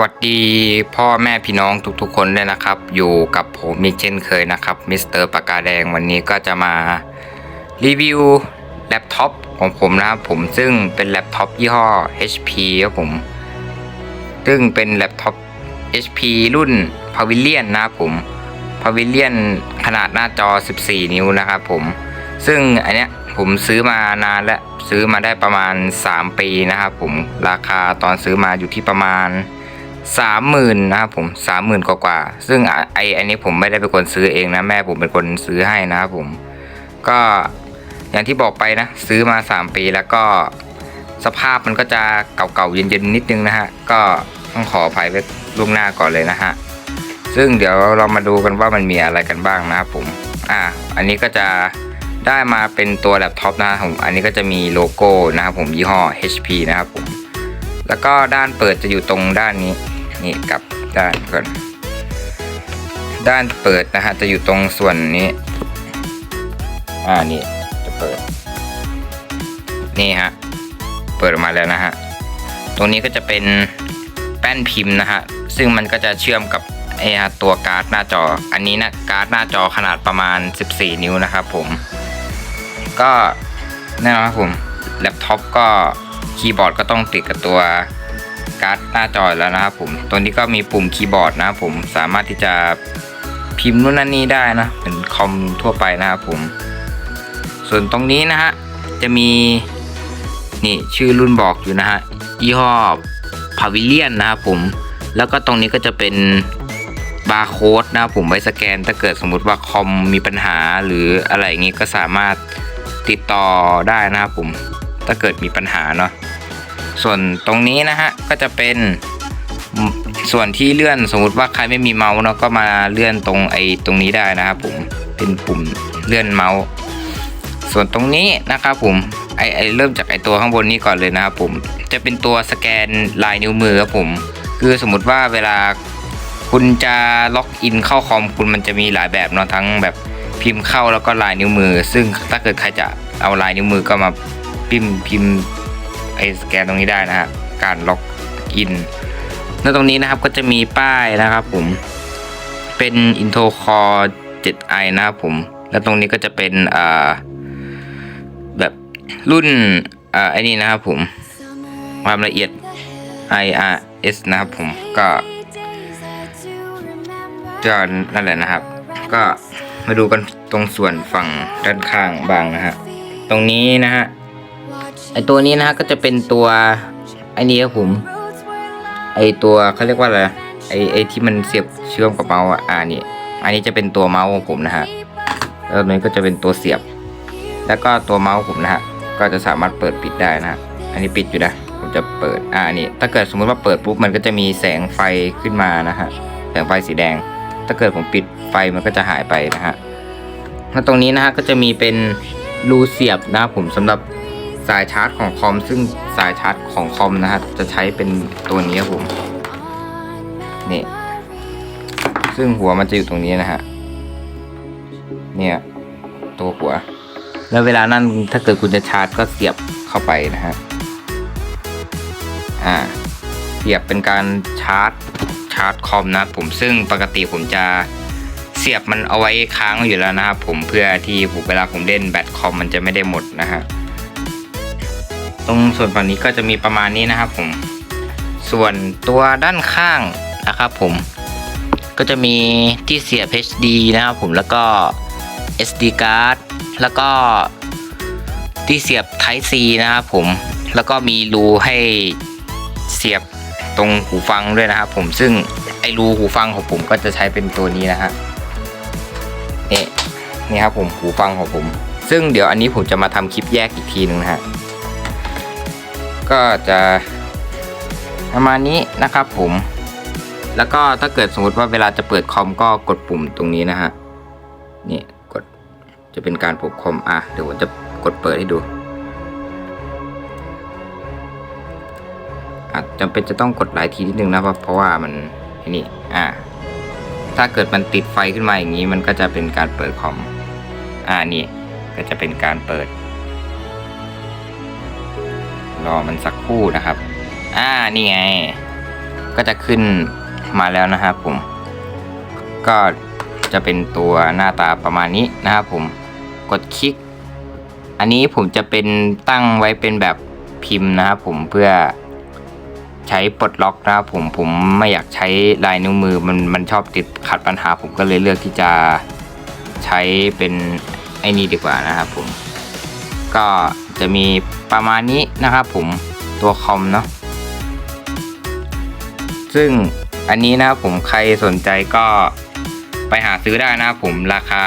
วัสดีพ่อแม่พี่น้องทุกๆ คนด้วยนะครับ อยู่กับผมอีกเช่นเคยนะครับมิสเตอร์ปากกาแดงวันนี้ก็จะมารีวิวแล็ปท็อปของผมนะครับผมซึ่งเป็นแล็ปท็อปยี่ห้อ HP ครับผม ซึ่งเป็นแล็ปท็อป HP รุ่น Pavilion นะครับผม Pavilion ขนาดหน้าจอ 14 นิ้วนะครับผม ซึ่งอันเนี้ยผมซื้อมานานแล้วซื้อมาได้ประมาณ 3 ปีนะครับผมราคาตอนซื้อมาอยู่ที่ประมาณ 30,000นนะครับผม30,000กว่ากว่าๆซึ่งไออันนี้ผมไม่ได้เป็นคนซื้อเองนะแม่ผมเป็นคนซื้อให้นะครับผมก็อย่างที่บอกไปนะ ซื้อมา 3 ปีแล้วก็สภาพมันก็จะเก่าๆเย็นๆนิดนึงนะฮะ ก็ต้องขออภัยไว้ล่วงหน้าก่อนเลยนะฮะ ซึ่งเดี๋ยวเรามาดูกันว่ามันมีอะไรกันบ้างนะครับผม อ่า อันนี้ก็จะได้มาเป็นตัวแล็ปท็อปนะครับผม อันนี้ก็จะมีโลโก้นะครับผมยี่ห้อ HP นะครับผม แล้วก็ด้านเปิดจะอยู่ตรงด้านนี้นี่กับด้านก่อนด้านเปิดนะฮะจะอยู่ตรงส่วนนี้ อ่านี่จะเปิด นี่ฮะเปิดออกมาแล้วนะฮะตรงนี้ก็จะเป็นแป้นพิมพ์นะฮะซึ่งมันก็จะเชื่อมกับไอ้ฮะตัวการ์ดหน้าจอ อันนี้นะการ์ดหน้าจอขนาดประมาณ 14 นิ้วนะครับผม ก็แน่นอนครับผมแล็ปท็อปก็ คีย์บอร์ดก็ต้องติดกับตัวการ์ดหน้าจอแล้วนะครับผม ตัวนี้ก็มีปุ่มคีย์บอร์ดนะครับผม สามารถที่จะพิมพ์นู่นนั่นนี่ได้นะเหมือนคอมทั่วไปนะครับผม ส่วนตรงนี้นะฮะ จะมี นี่ชื่อรุ่นบอกอยู่นะฮะ ยี่ห้อ Pavilion นะครับผม แล้วก็ตรงนี้ก็จะเป็นบาร์โค้ดนะครับผมไว้สแกน ถ้าเกิดสมมุติว่าคอมมีปัญหาหรืออะไรอย่างงี้ก็สามารถติดต่อได้นะครับผม ถ้าเกิดมีปัญหาเนาะ ส่วนตรงนี้นะฮะก็จะเป็นส่วนที่เลื่อนสมมุติว่าใครไม่มีเมาส์เนาะก็มาเลื่อนตรงไอ้ตรงนี้ได้นะครับผมเป็นปุ่มเลื่อนเมาส์ส่วนตรงนี้นะครับผมไอไอเริ่มจากไอตัวข้างบนนี้ก่อนเลยนะครับผมจะเป็นตัวสแกนลายนิ้วมือครับผม คือสมมติว่าเวลาคุณจะล็อกอินเข้าคอมคุณมันจะมีหลายแบบเนาะทั้งแบบพิมพ์เข้าแล้วก็ลายนิ้วมือ ซึ่งถ้าเกิดใครจะเอาลายนิ้วมือก็มาพิมพ์พิมพ์ ไอสแกนตรงนี้ได้นะฮะการล็อกอินแล้วตรงนี้นะครับก็จะมีป้ายนะครับผมเป็น Intel Core 7i นะครับผม แล้วตรงนี้ก็จะเป็นอ่าแบบรุ่นอ่าไอ้นี่นะครับผม ความละเอียด IRS นะครับผมก็จะนั่นแหละนะครับ ก็มาดูกันตรงส่วนฝั่งด้านข้างบ้างนะฮะตรงนี้นะฮะ ไอตัวนี้นะฮะก็จะเป็นตัวไอ้นี่ครับผม ไอตัวเขาเรียกว่าอะไรไอไอที่มันเสียบเชื่อมกับเมาส์อะอ่านี่อันนี้จะเป็นตัวเมาส์ของผมนะฮะแล้วตรงนี้ก็จะเป็นตัวเสียบ แล้วก็ตัวเมาส์ผมนะฮะก็จะสามารถเปิดปิดได้นะฮะอันนี้ปิดอยู่นะผมจะเปิดอ่านี่ถ้าเกิดสมมติว่าเปิดปุ๊บมันก็จะมีแสงไฟขึ้นมานะฮะแสงไฟสีแดง ถ้าเกิดผมปิดไฟมันก็จะหายไปนะฮะแล้วตรงนี้นะฮะก็จะมีเป็นรูเสียบนะผมสำหรับ สายชาร์จของคอม ซึ่งสายชาร์จของคอมนะฮะจะใช้เป็นตัวนี้ครับผมนี่ซึ่งหัวมันจะอยู่ตรงนี้นะฮะเนี่ยตัวหัว แล้วเวลานั่นถ้าเกิดคุณจะชาร์จก็เสียบเข้าไปนะฮะอ่าเสียบเป็นการชาร์จชาร์จคอมนะผมซึ่งปกติผมจะเสียบมันเอาไว้ค้างอยู่แล้วนะครับผมเพื่อที่ผมเวลาผมเล่นแบตคอมมันจะไม่ได้หมดนะฮะ ตรงส่วนฝั่งนี้ก็จะมีประมาณนี้นะครับผมส่วนตัวด้านข้างนะครับผมก็จะมีที่เสียบ HD นะครับผมแล้วก็ SD card แล้วก็ที่เสียบ Type C นะครับผมแล้วก็มีรูให้เสียบตรงหูฟังด้วยนะครับผมซึ่งไอรูหูฟังของผมก็จะใช้เป็นตัวนี้นะฮะนี่นี่ครับผมหูฟังของผม ซึ่งเดี๋ยวอันนี้ผมจะมาทำคลิปแยกอีกทีหนึ่งนะฮะ ก็จะประมาณนี้นะครับผม แล้วก็ถ้าเกิดสมมติว่าเวลาจะเปิดคอมก็กดปุ่มตรงนี้นะฮะ นี่กดจะเป็นการปกคอม อะ เดี๋ยวผมจะกดเปิดให้ดูอาจจำเป็นจะต้องกดหลายทีนิดนึงนะเพราะเพราะว่ามันนี่ อ่า ถ้าเกิดมันติดไฟขึ้นมาอย่างนี้ มันก็จะเป็นการเปิดคอม อ่า นี่ ก็จะเป็นการเปิด รอมันสักครู่นะครับ อ่านี่ไง ก็จะขึ้นมาแล้วนะครับผม ก็จะเป็นตัวหน้าตาประมาณนี้นะครับผม กดคลิก อันนี้ผมจะเป็นตั้งไว้เป็นแบบพิมพ์นะครับผมเพื่อใช้ปลดล็อกนะครับผมผมไม่อยากใช้ลายนิ้วมือมันมันชอบติดขัดปัญหา ผมก็เลยเลือกที่จะใช้เป็นไอ้นี่ดีกว่านะครับผม ก็ จะมีประมาณนี้นะครับผมตัวคอมเนาะซึ่งอันนี้นะครับผมใครสนใจก็ไปหาซื้อได้นะครับผมราคา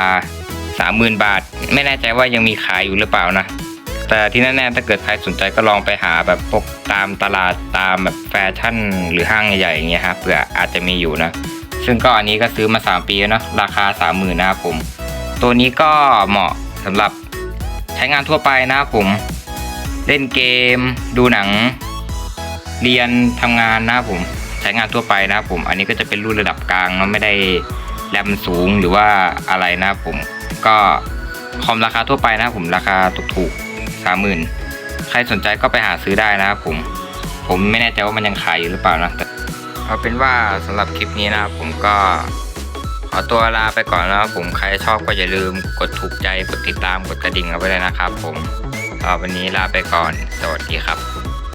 30,000 บาท ไม่แน่ใจว่ายังมีขายอยู่หรือเปล่านะ แต่ที่แน่ๆถ้าเกิดใครสนใจก็ลองไปหาแบบพวกตามตลาดตามแบบแฟชั่นหรือห้างใหญ่ๆอย่างเงี้ยครับเผื่ออาจจะมีอยู่นะ ซึ่งก็อันนี้ก็ซื้อมา 3 ปีแล้วเนาะราคา 30,000นะครับผม ตัวนี้ก็เหมาะสำหรับ ช้งานทั่วไปนะครับผม เล่นเกม ดูหนัง เรียนทำงานนะครับผม ใช้งานทั่วไปนะครับผม อันนี้ก็จะเป็นรุ่นระดับกลางเนาะไม่ได้แรมสูงหรือว่าอะไรนะครับผม ก็คอมราคาทั่วไปนะครับผมราคาถูกๆสามหมื่นใครสนใจก็ไปหาซื้อได้นะครับผม ผมไม่แน่ใจว่ามันยังขายอยู่หรือเปล่านะแต่เอาเป็นว่าสำหรับคลิปนี้นะครับผมก็ ขอตัวลาไปก่อนนะครับผมใครชอบก็อย่าลืมกดถูกใจกดติดตามกดกระดิ่งเอาไว้เลยนะครับผมวันนี้ลาไปก่อน สวัสดีครับ